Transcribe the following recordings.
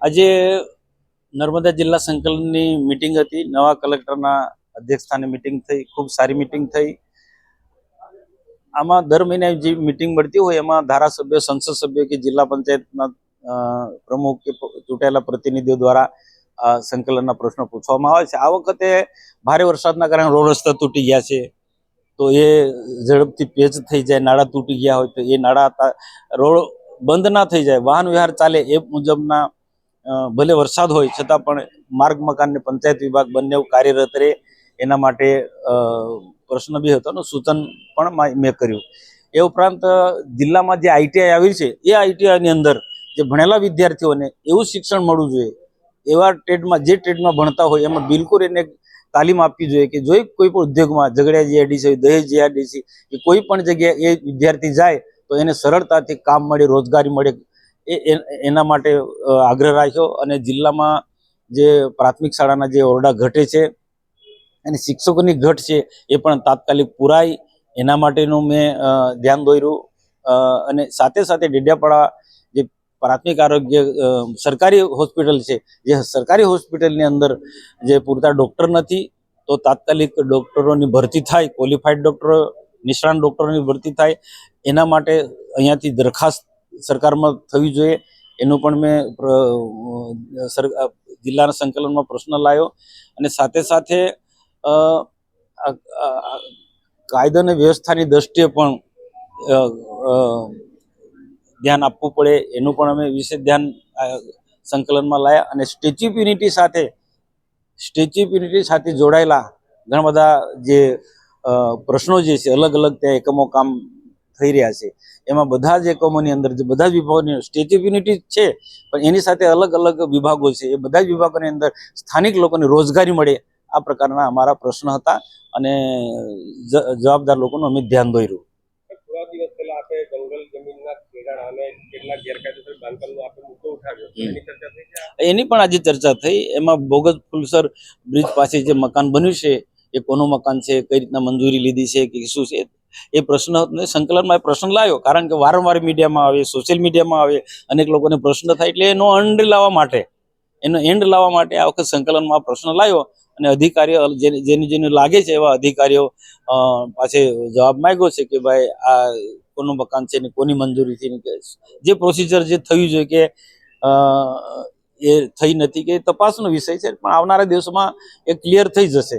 આજે નર્મદા જિલ્લા સંકલનની મિટિંગ હતી. નવા કલેક્ટરના અધ્યક્ષસ્થાને મિટિંગ થઈ. ખૂબ સારી મિટિંગ થઈ. આમાં દર મહિને જે મિટિંગ મળતી હોય, એમાં ધારાસભ્ય, સંસદ સભ્ય કે જિલ્લા પંચાયતના પ્રમુખ કે ચૂંટાયેલા પ્રતિનિધિઓ દ્વારા સંકલનના પ્રશ્નો પૂછવામાં આવે છે. આ વખતે ભારે વરસાદના કારણે રોડ રસ્તા તૂટી ગયા છે. તો એ ઝડપથી પેચ થઈ જાય, નાળા તૂટી ગયા હોય તો એ નાળા રોડ બંધ ના થઈ જાય. વાહન વ્યવહાર ચાલે એ મુજબના ભલે વરસાદ હોય, છતાં પણ માર્ગ મકાન ને પંચાયત વિભાગ બંને કાર્યરત રહે. એના માટે પ્રશ્ન બી હતો અને સૂચન પણ મેં કર્યું. એ ઉપરાંત જિલ્લામાં જે આઈટીઆઈ આવી છે, એ આઈટીઆઈની અંદર જે ભણેલા વિદ્યાર્થીઓને એવું શિક્ષણ મળવું જોઈએ, એવા ટ્રેડમાં, જે ટ્રેડમાં ભણતા હોય, એમાં બિલકુલ એને તાલીમ આપવી જોઈએ કે જોઈ કોઈ પણ ઉદ્યોગમાં, ઝઘડિયા જીઆઈડીસી હોય, દહેજ જીઆઈડીસી, કે કોઈ પણ જગ્યાએ એ વિદ્યાર્થી જાય, તો એને સરળતાથી કામ મળે, રોજગારી મળે એ એના માટે આગ્રહ રાખ્યો અને જિલ્લામાં જે પ્રાથમિક શાળાના જે ઓરડા ઘટે છે અને શિક્ષકોની ઘટ છે એ પણ તાત્કાલિક પુરાય. એના માટેનું મેં ધ્યાન દોર્યું. અને સાથે સાથે ડેડિયાપાડા જે પ્રાથમિક આરોગ્ય સરકારી હોસ્પિટલ છે, જે સરકારી હોસ્પિટલની અંદર જે પૂરતા ડૉક્ટર નથી, તો તાત્કાલિક ડૉક્ટરોની ભરતી થાય, ક્વોલિફાઈડ ડૉક્ટરો, નિષ્ણાંત ડૉક્ટરોની ભરતી થાય. એના માટે અહીંયાથી દરખાસ્ત સરકારમાં થવી જોઈએ. એનું પણ મેં જિલ્લાના સંકલનમાં પ્રશ્ન લાવ્યો અને સાથે સાથે અ, આ- આ- આ કાયદો અને વ્યવસ્થાની દ્રષ્ટિએ પણ ધ્યાન આપવું પડે. એનું પણ અમે વિશેષ ધ્યાન સંકલનમાં લાયા અને સ્ટેચ્યુ ઓફ યુનિટી સાથે સ્ટેચ્યુ ઓફ યુનિટી સાથે જોડાયેલા ઘણા બધા જે પ્રશ્નો જે છે અલગ અલગ ત્યાં એકમો કામ થઈ રહ્યા છે. એમાં બધા જ એકમોની અંદર જે બધા જ વિભાગોની સ્ટેચ્યુ ઓફ યુનિટી છે પણ એની સાથે અલગ અલગ વિભાગો છે. એ બધા જ વિભાગોની અંદર સ્થાનિક લોકોને રોજગારી મળે આ પ્રકારના અમારા પ્રશ્ન હતા અને જવાબદાર લોકોનું અમે ધ્યાન દોર્યું. એની પણ આજે ચર્ચા થઈ. એમાં બોગસ ફુલસર બ્રિજ પાસે જે મકાન બન્યું છે એ કોનું મકાન છે કઈ રીતના મંજૂરી લીધી છે કે શું છે એ પ્રશ્ન સંકલનમાં એ પ્રશ્ન લાવ્યો કારણ કે વારંવાર મીડિયામાં આવે, સોશિયલ મીડિયામાં આવે, અનેક લોકોને પ્રશ્ન થાય એટલે એનો અંડ લાવવા માટે, એનો એન્ડ લાવવા માટે આ વખત સંકલનમાં પ્રશ્ન લાવ્યો અને અધિકારીઓ જેને જેને લાગે છે એવા અધિકારીઓ પાસે જવાબ માંગ્યો છે કે ભાઈ આ કોનું મકાન છે ને કોની મંજૂરીથી જે પ્રોસિજર જે થયું જોઈએ કે એ થઈ નથી કે તપાસનો વિષય છે પણ આવનારા દિવસોમાં એ ક્લિયર થઈ જશે.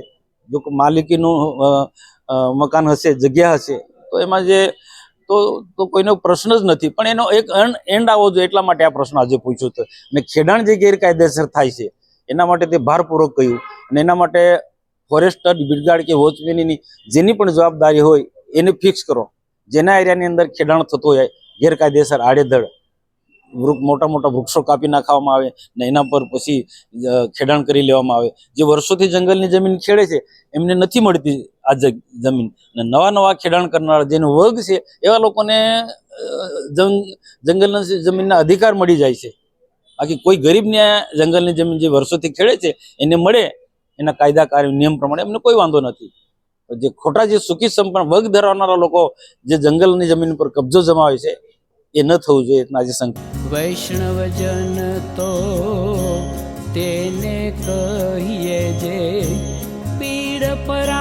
જો માલિકીનું મકાન હશે, જગ્યા હશે, તો એમાં જે તો તો કોઈનો પ્રશ્ન જ નથી. પણ એનો એક એન્ડ આવવો જોઈએ એટલા માટે આ પ્રશ્ન આજે પૂછ્યો હતો અને ખેડાણ જે ગેરકાયદેસર થાય છે, એના માટે તે ભારપૂર્વક કહ્યું. અને એના માટે ફોરેસ્ટર બિરગાડ કે વોચમેનની જેની પણ જવાબદારી હોય, એને ફિક્સ કરો. જેના એરિયાની અંદર ખેડાણ થતું હોય, ગેરકાયદેસર આડેધડ. વૃક્ષ મોટા મોટા વૃક્ષો કાપી નાખવામાં આવે ને એના પર પછી ખેડાણ કરી લેવામાં આવે. જે વર્ષોથી જંગલની જમીન ખેડે છે, એમને નથી મળતી આ જમીન. અને નવા નવા ખેડાણ કરનારા જેનો વર્ગ છે, એવા લોકોને જંગલના જમીનના અધિકાર મળી જાય છે. બાકી કોઈ ગરીબને જંગલની જમીન જે વર્ષોથી ખેડે છે, એને મળે, એના કાયદાકાર નિયમ પ્રમાણે એમને કોઈ વાંધો નથી. જે ખોટા જે સુખી સંપન્ન, વર્ગ ધરાવનારા લોકો જે જંગલની જમીન પર કબજો જમાવે છે એ ન થવું જોઈએ આજે સંક વૈષ્ણવજન તો તેને કહીએ જે પીડ પરાઈ